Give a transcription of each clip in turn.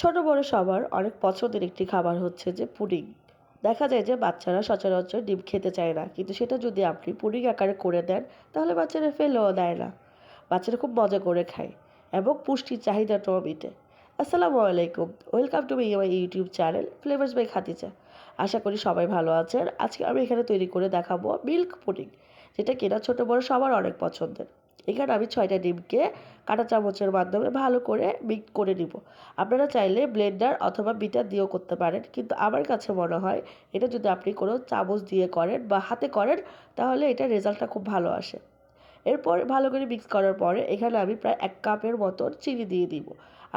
ছোট বড় সবার অনেক পছন্দের একটি খাবার হচ্ছে যে পুডিং। দেখা যায় যে বাচ্চারা সচরাচর ডিম খেতে চায় না, কিন্তু সেটা যদি আপনি পুডিং আকারে করে দেন, তাহলে বাচ্চারা ফেলেও দেয় না। বাচ্চারা খুব মজা করে খায় এবং পুষ্টির চাহিদাটাও মিটে। আসসালামু আলাইকুম, welcome to my YouTube channel flavours by Khaticha আশা করি সবাই ভালো আছেন। আজকে আমি এখানে তৈরি করে দেখাবো মিল্ক পুডিং, যেটা কেনা ছোট বড় সবার অনেক পছন্দের। এখানে আমি ছয়টা ডিমকে কাঁটা চামচের মাধ্যমে ভালো করে মিক্স করে নিব। আপনারা চাইলে ব্লেন্ডার অথবা বিটার দিয়েও করতে পারেন, কিন্তু আমার কাছে মনে হয় এটা যদি আপনি কোনো চামচ দিয়ে করেন বা হাতে করেন, তাহলে এটা রেজাল্টটা খুব ভালো আসে। এরপর ভালো করে মিক্স করার পরে এখানে আমি প্রায় এক কাপের মতন চিনি দিয়ে দিব।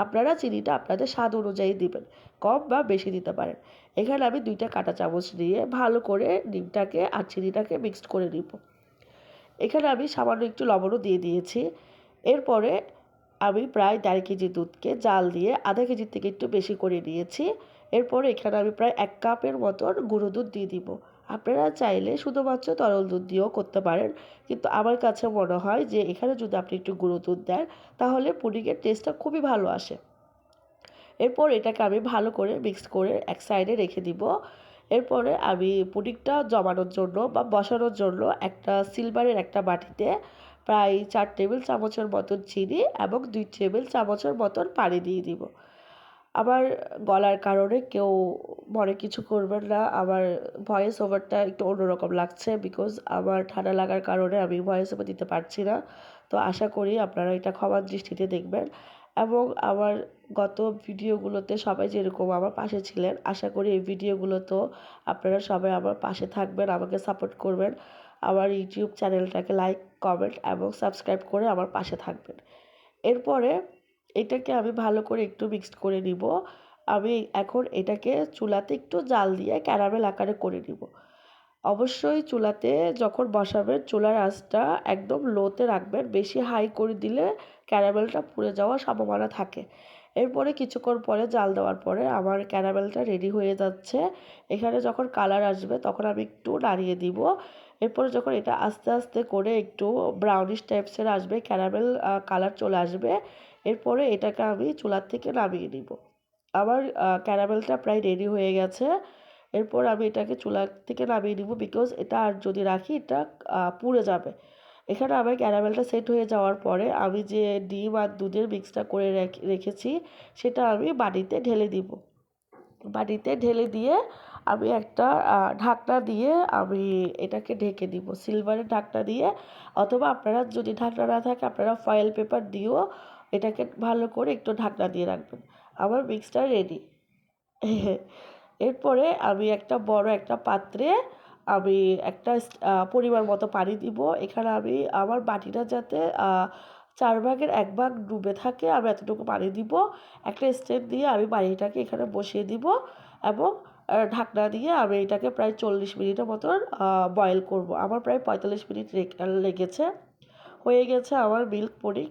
আপনারা চিনিটা আপনাদের স্বাদ অনুযায়ী দিবেন, কম বা বেশি দিতে পারেন। এখানে আমি দুইটা কাঁটা চামচ নিয়ে ভালো করে ডিমটাকে আর চিনিটাকে মিক্সড করে নিব। এখানে আমি সামান্য একটু লবণও দিয়ে দিয়েছি। এরপরে আমি প্রায় দেড় কেজি দুধকে জাল দিয়ে আধা কেজির থেকে একটু বেশি করে নিয়েছি। এরপরে এখানে আমি প্রায় এক কাপের মতন গুঁড়ো দুধ দিয়ে দিব। আপনারা চাইলে শুধুমাত্র তরল দুধ দিয়েও করতে পারেন। কিন্তু আমার কাছে মনে হয় যে এখানে যদি আপনি একটু গুঁড়ো দুধ দেন, তাহলে পুডিংয়ের টেস্টটা খুবই ভালো আসে। এরপর এটাকে আমি ভালো করে মিক্স করে এক সাইডে রেখে দিব। এরপরে আমি পুডিংটা জমানোর জন্য বা বসানোর জন্য একটা সিলভারের একটা বাটিতে প্রায় চার টেবিল চামচের মতন চিনি এবং দুই টেবিল চামচের মতন পানি দিয়ে দিব। আমার গলার কারণে কেউ মনে কিছু করবেন না। আমার ভয়েস ওভারটা একটু অন্যরকম লাগছে বিকজ আমার ঠান্ডা লাগার কারণে আমি ভয়েস ওভার দিতে পারছি না। তো আশা করি আপনারা এটা ক্ষমার দৃষ্টিতে দেখবেন। এবং আমার গত ভিডিওগুলোতে সবাই যেরকম আমার পাশে ছিলেন, আশা করি এই ভিডিওগুলোতেও আপনারা সবাই আমার পাশে থাকবেন, আমাকে সাপোর্ট করবেন। আমার ইউটিউব চ্যানেলটাকে লাইক কমেন্ট এবং সাবস্ক্রাইব করে আমার পাশে থাকবেন। এরপরে এটাকে আমি ভালো করে একটু মিক্সড করে নিব। আমি এখন এটাকে চুলাতে একটু জাল দিয়ে ক্যারামেল আকারে করে নিব। অবশ্যই চুলাতে যখন বসাবেন, চুলার আঁচটা একদম লোতে রাখবেন। বেশি হাই করে দিলে ক্যারামেলটা পুড়ে যাওয়ার সম্ভাবনা থাকে। এরপরে কিছুক্ষণ পরে জাল দেওয়ার পরে আমার ক্যারামেলটা রেডি হয়ে যাচ্ছে। এখানে যখন কালার আসবে তখন আমি একটু নাড়িয়ে দিব। এরপরে যখন এটা আস্তে আস্তে করে একটু ব্রাউনিশ টাইপসের আসবে ক্যারামেল কালার চলে আসবে, এরপরে এটাকে আমি চুলার থেকে নামিয়ে নিব। আমার ক্যারামেলটা প্রায় রেডি হয়ে গেছে। এরপর আমি এটাকে চুলা থেকে নামিয়ে নিব বিকজ এটা আর যদি রাখি এটা পুড়ে যাবে। এখানে আমার ক্যারামেলটা সেট হয়ে যাওয়ার পরে আমি যে ডিম আর দুধের মিক্সটা করে রেখেছি সেটা আমি বাটিতে ঢেলে দিব। বাটিতে ঢেলে দিয়ে আমি একটা ঢাকনা দিয়ে আমি এটাকে ঢেকে দিব সিলভারের ঢাকনা দিয়ে। অথবা আপনারা যদি ঢাকনা না থাকে আপনারা ফয়েল পেপার দিয়েও এটাকে ভালো করে একটু ঢাকনা দিয়ে রাখবেন। আমার মিক্সটা রেডি এরপরে আমি একটা বড় একটা পাত্রে আমি একটা পরিমাণ মতো পানি দিব। এখানে আমি আমার বাটিটা যাতে চার ভাগের এক ভাগ ডুবে থাকে, আমি এতটুকু পানি দিব। একটা স্টেপ দিয়ে আমি পানিটাকে এখানে বসিয়ে দিব এবং ঢাকনা দিয়ে আমি এটাকে প্রায় চল্লিশ মিনিটের মতন বয়েল করব। আমার প্রায় পঁয়তাল্লিশ মিনিট লেগেছে। হয়ে গেছে আমার মিল্ক পুডিং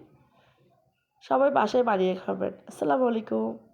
সবাই বাসায় বানিয়ে খাবেন। আসসালামু আলাইকুম।